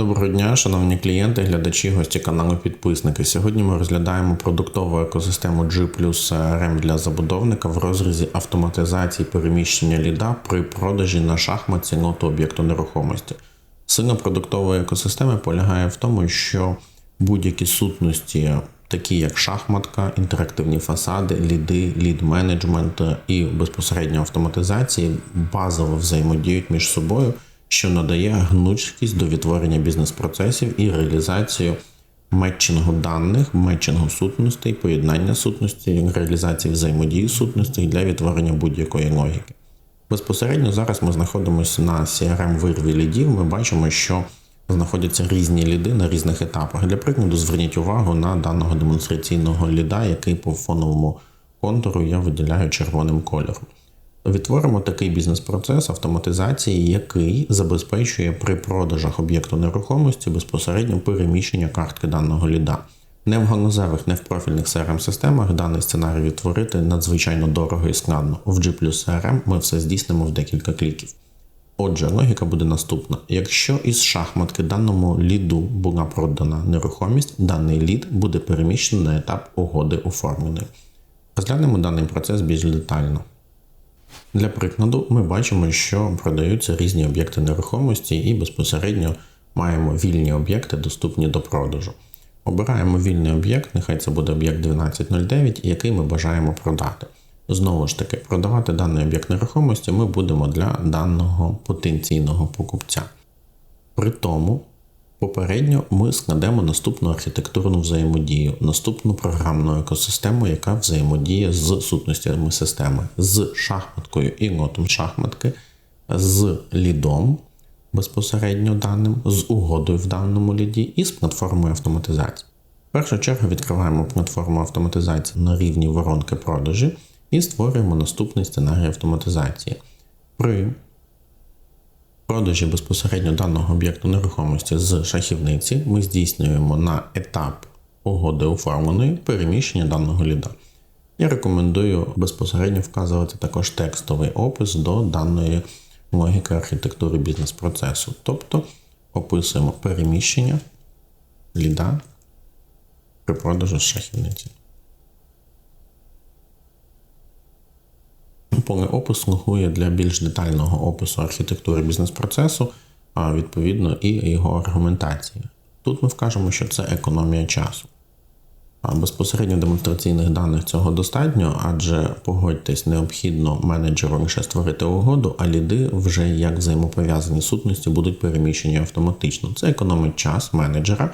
Доброго дня, шановні клієнти, глядачі, гості каналу, підписники. Сьогодні ми розглядаємо продуктову екосистему G плюс CRM для забудовника в розрізі автоматизації переміщення ліда при продажі на шахматці ноту об'єкту нерухомості. Сила продуктової екосистеми полягає в тому, що будь-які сутності, такі як шахматка, інтерактивні фасади, ліди, лід-менеджмент і безпосередньо автоматизації базово взаємодіють між собою що надає гнучкість до відтворення бізнес-процесів і реалізацію метчингу даних, метчингу сутностей, поєднання сутностей, реалізації взаємодії сутностей для відтворення будь-якої логіки. Безпосередньо зараз ми знаходимося на crm вирві лідів. Ми бачимо, що знаходяться різні ліди на різних етапах. Для прикладу, зверніть увагу на даного демонстраційного ліда, який по фоновому контуру я виділяю червоним кольором. Відтворимо такий бізнес-процес автоматизації, який забезпечує при продажах об'єкту нерухомості безпосередньо переміщення картки даного ліда. Не в галузевих, не в профільних crm системах даний сценарій відтворити надзвичайно дорого і складно. В G CRM ми все здійснимо в декілька кліків. Отже, логіка буде наступна: якщо із шахматки даному ліду була продана нерухомість, даний лід буде переміщений на етап угоди оформленої. Розглянемо даний процес більш детально. Для прикладу, ми бачимо, що продаються різні об'єкти нерухомості і безпосередньо маємо вільні об'єкти, доступні до продажу. Обираємо вільний об'єкт, нехай це буде об'єкт 1209, який ми бажаємо продати. Знову ж таки, продавати даний об'єкт нерухомості ми будемо для даного потенційного покупця. При тому Попередньо ми складемо наступну архітектурну взаємодію, наступну програмну екосистему, яка взаємодіє з сутностями системи, з шахматкою і нотом шахматки, з лідом безпосередньо даним, з угодою в даному ліді і з платформою автоматизації. В першу чергу відкриваємо платформу автоматизації на рівні воронки продажі і створюємо наступний сценарій автоматизації. При продажі безпосередньо даного об'єкту нерухомості з шахівниці ми здійснюємо на етап угоди оформленої переміщення даного ліда. Я рекомендую безпосередньо вказувати також текстовий опис до даної логіки архітектури бізнес-процесу. Тобто описуємо переміщення ліда при продажу з шахівниці. Поле опис слугує для більш детального опису архітектури бізнес-процесу, а відповідно і його аргументації. Тут ми вкажемо, що це економія часу. А безпосередньо демонстраційних даних цього достатньо, адже погодьтесь, необхідно менеджеру лише створити угоду, а ліди вже як взаємопов'язані сутності будуть переміщені автоматично. Це економить час менеджера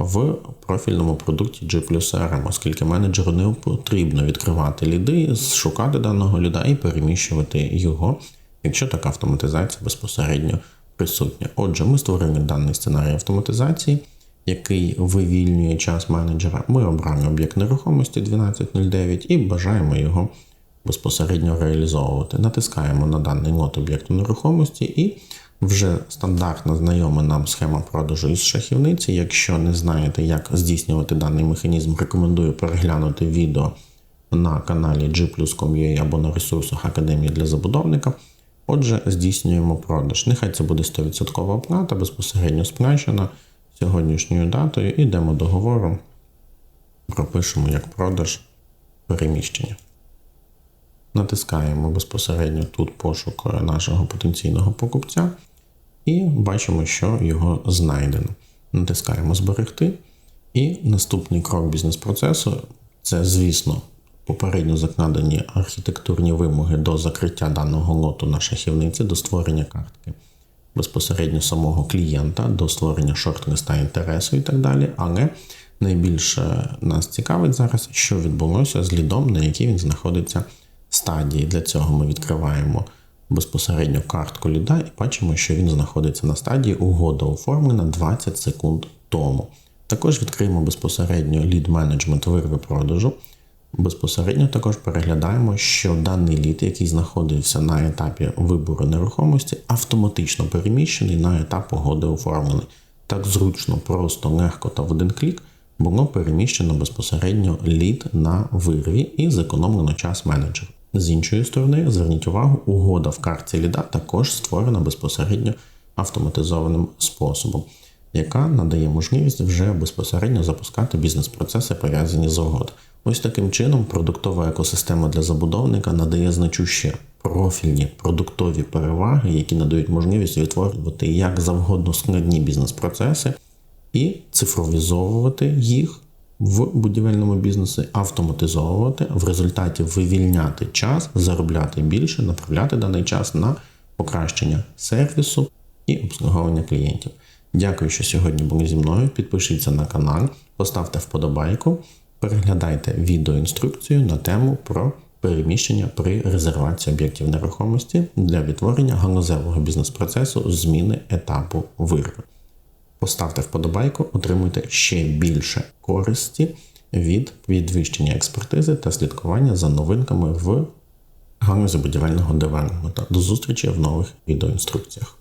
в профільному продукті G CRM, оскільки менеджеру не потрібно відкривати ліди, шукати даного ліда і переміщувати його, якщо така автоматизація безпосередньо присутня. Отже, ми створили даний сценарій автоматизації, який вивільнює час менеджера. Ми обрали об'єкт нерухомості 1209 і бажаємо його безпосередньо реалізовувати. Натискаємо на даний лот об'єкту нерухомості і вже стандартна знайома нам схема продажу із шахівниці. Якщо не знаєте, як здійснювати даний механізм, рекомендую переглянути відео на каналі G+.com.ua або на ресурсах Академії для забудовника. Отже, здійснюємо продаж. Нехай це буде 100% оплата, безпосередньо сплачена сьогоднішньою датою. Йдемо договору, пропишемо як продаж переміщення. Натискаємо безпосередньо тут пошук нашого потенційного покупця і бачимо, що його знайдено. Натискаємо Зберегти. І наступний крок бізнес-процесу це, звісно, попередньо закладені архітектурні вимоги до закриття даного лоту на шахівниці, до створення картки безпосередньо самого клієнта, до створення шорт-листа інтересу і так далі. Але найбільше нас цікавить зараз, що відбулося з лідом, на якій він знаходиться стадії. Для цього ми відкриваємо безпосередньо картку ліда і бачимо, що він знаходиться на стадії угода оформлена 20 секунд тому. Також відкриємо безпосередньо лід менеджмент вирви продажу. Безпосередньо також переглядаємо, що даний лід, який знаходився на етапі вибору нерухомості, автоматично переміщений на етап угоди оформлений. Так зручно, просто, легко та в один клік було переміщено безпосередньо лід на вирві і зекономлено час менеджеру. З іншої сторони, зверніть увагу, угода в картці ліда також створена безпосередньо автоматизованим способом. яка надає можливість вже безпосередньо запускати бізнес-процеси, пов'язані з угод. Ось таким чином продуктова екосистема для забудовника надає значущі профільні продуктові переваги, які надають можливість відтворювати як завгодно складні бізнес-процеси і цифровізовувати їх в будівельному бізнесі, автоматизовувати, в результаті вивільняти час, заробляти більше, направляти даний час на покращення сервісу і обслуговування клієнтів. Дякую, що сьогодні були зі мною. Підпишіться на канал, поставте вподобайку, переглядайте відеоінструкцію на тему про переміщення при резервації об'єктів нерухомості для відтворення галузевого бізнес-процесу зміни етапу виробу. Поставте вподобайку, отримуйте ще більше користі від підвищення експертизи та слідкування за новинками в галузі будівельного девелопменту. До зустрічі в нових відеоінструкціях.